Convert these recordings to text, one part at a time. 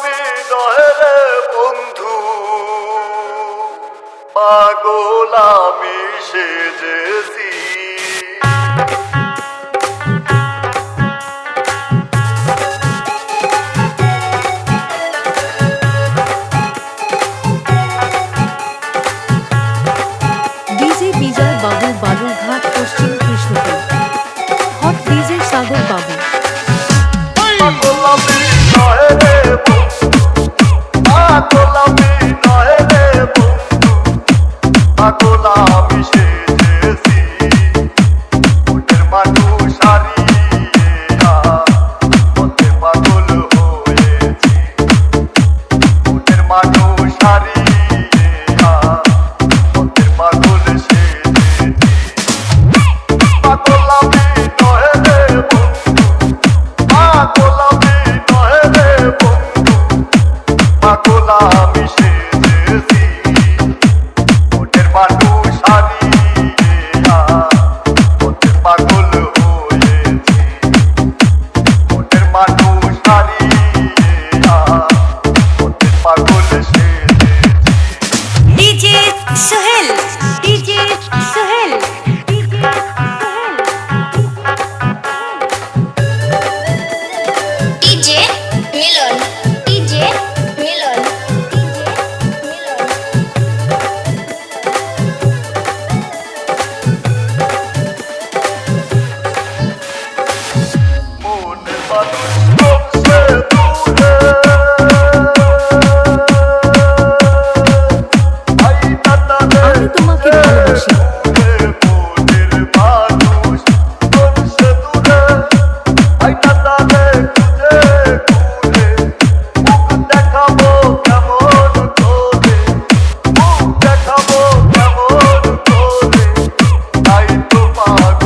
আমি নহেলে বন্ধু। পাগল আমি সেজেছি। পাগল আমি নয় রে বন্ধু। পাগল আমি সে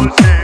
Dolce.